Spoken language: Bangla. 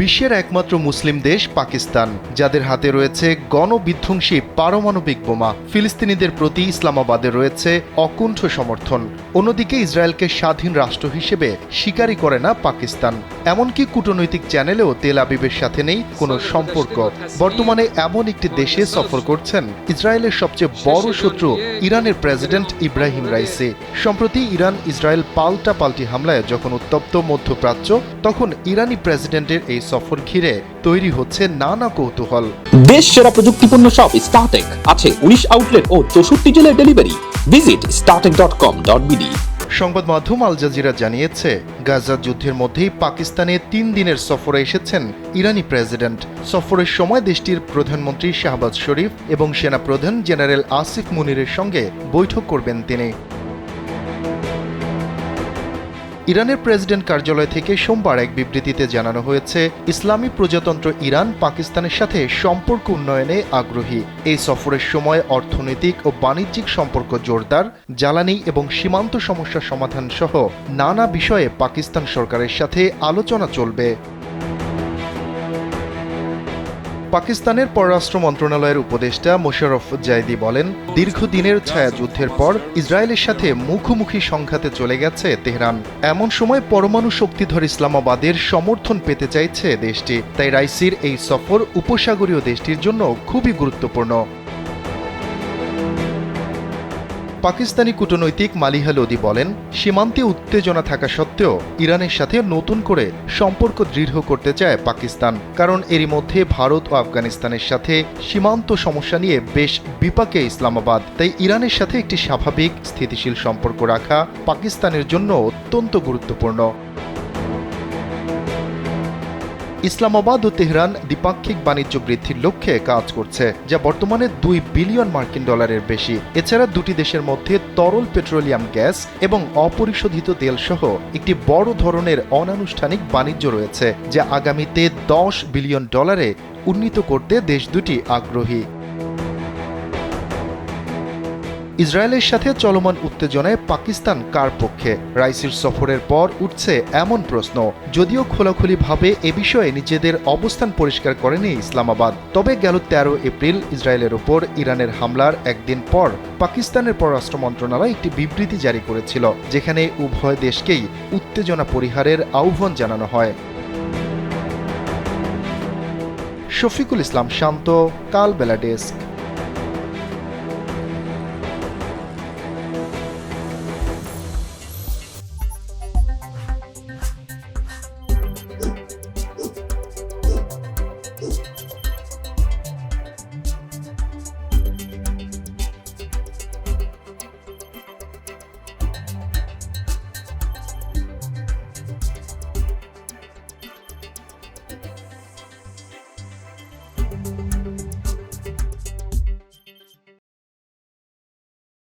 বিশ্বের একমাত্র মুসলিম দেশ পাকিস্তান, যাদের হাতে রয়েছে গণবিধ্বংসী পারমাণবিক বোমা। ফিলিস্তিনিদের প্রতি ইসলামাবাদের রয়েছে অকুণ্ঠ সমর্থন। অন্যদিকে ইসরায়েলকে স্বাধীন রাষ্ট্র হিসেবে স্বীকারই করে না পাকিস্তান। এমনকি কূটনৈতিক চ্যানেলেও তেল আবিবের সাথে নেই কোনো সম্পর্ক। বর্তমানে এমন একটি দেশে সফর করছেন ইসরায়েলের সবচেয়ে বড় শত্রু ইরানের প্রেসিডেন্ট ইব্রাহিম রাইসি। সম্প্রতি ইরান ইসরায়েল পাল্টা পাল্টি হামলায় যখন উত্তপ্ত মধ্যপ্রাচ্য, তখন ইরানি প্রেসিডেন্টের এই সফর ঘিরে তৈরি হচ্ছে নানা কৌতূহল। দেশ সেরা প্রযুক্তিপূর্ণ সব স্টার্টেক আছে উনিশ আউটলেট ও চৌষট্টি জেলার delivery visit Startech dot com dot BD সংবাদ মাধ্যম আল জাজিরা জানিয়েছে গাজা যুদ্ধের মধ্যেই পাকিস্তানে তিন দিনের সফরে এসেছেন ইরানি প্রেসিডেন্ট সফরের সময় দেশটির প্রধানমন্ত্রী শাহবাজ শরীফ এবং সেনাপ্রধান জেনারেল আসিফ মুনিরের সঙ্গে বৈঠক করবেন তিনি। ইরানের প্রেসিডেন্ট কার্যালয় থেকে সোমবার এক বিবৃতিতে জানানো হয়েছে, ইসলামী প্রজাতন্ত্র ইরান পাকিস্তানের সাথে সম্পর্ক উন্নয়নে আগ্রহী। এই সফরের সময় অর্থনৈতিক ও বাণিজ্যিক সম্পর্ক জোরদার, জ্বালানি এবং সীমান্ত সমস্যা সমাধান সহ নানা বিষয়ে পাকিস্তান সরকারের সাথে আলোচনা চলবে। পাকিস্তানের পররাষ্ট্র মন্ত্রণালয়ের উপদেষ্টা মোশারফ জায়দি বলেন, দীর্ঘদিনের ছায়াযুদ্ধের পর ইসরায়েলের সাথে মুখোমুখি সংঘাতে চলে গেছে তেহরান। এমন সময় পরমাণু শক্তিধর ইসলামাবাদের সমর্থন পেতে চাইছে দেশটি। তাই রাইসির এই সফর উপসাগরীয় দেশটির জন্য খুবই গুরুত্বপূর্ণ। পাকিস্তানি কূটনৈতিক মালিহা লোদি বলেন, সীমান্তে উত্তেজনা থাকা সত্ত্বেও ইরানের সাথে নতুন করে সম্পর্ক দৃঢ় করতে চায় পাকিস্তান, কারণ এরই মধ্যে ভারত ও আফগানিস্তানের সাথে সীমান্ত সমস্যা নিয়ে বেশ বিপাকে ইসলামাবাদ। তাই ইরানের সাথে একটি স্বাভাবিক স্থিতিশীল সম্পর্ক রাখা পাকিস্তানের জন্য অত্যন্ত গুরুত্বপূর্ণ। ইসলামাবাদ ও তেহরান দ্বিপাক্ষিক বাণিজ্য বৃদ্ধির লক্ষ্যে কাজ করছে, যা বর্তমানে দুই বিলিয়ন মার্কিন ডলারের বেশি। এছাড়া দুটি দেশের মধ্যে তরল পেট্রোলিয়াম গ্যাস এবং অপরিশোধিত তেল সহ একটি বড় ধরনের অনানুষ্ঠানিক বাণিজ্য রয়েছে, যা আগামীতে দশ বিলিয়ন ডলারে উন্নীত করতে দেশ দুটি আগ্রহী। ইসরায়েলের সাথে চলমান উত্তেজনায় পাকিস্তান কার পক্ষে? রাইসির সফরের পর উঠছে এমন প্রশ্ন, যদিও খোলাখুলিভাবে এ বিষয়ে নিজেদের অবস্থান পরিষ্কার করেনি ইসলামাবাদ। তবে গেল তেরো এপ্রিল ইসরায়েলের ওপর ইরানের হামলার একদিন পর পাকিস্তানের পররাষ্ট্র মন্ত্রণালয় একটি বিবৃতি জারি করেছিল, যেখানে উভয় দেশকেই উত্তেজনা পরিহারের আহ্বান জানানো হয়। শফিকুল ইসলাম শান্ত কাল বেলা ডেস্ক।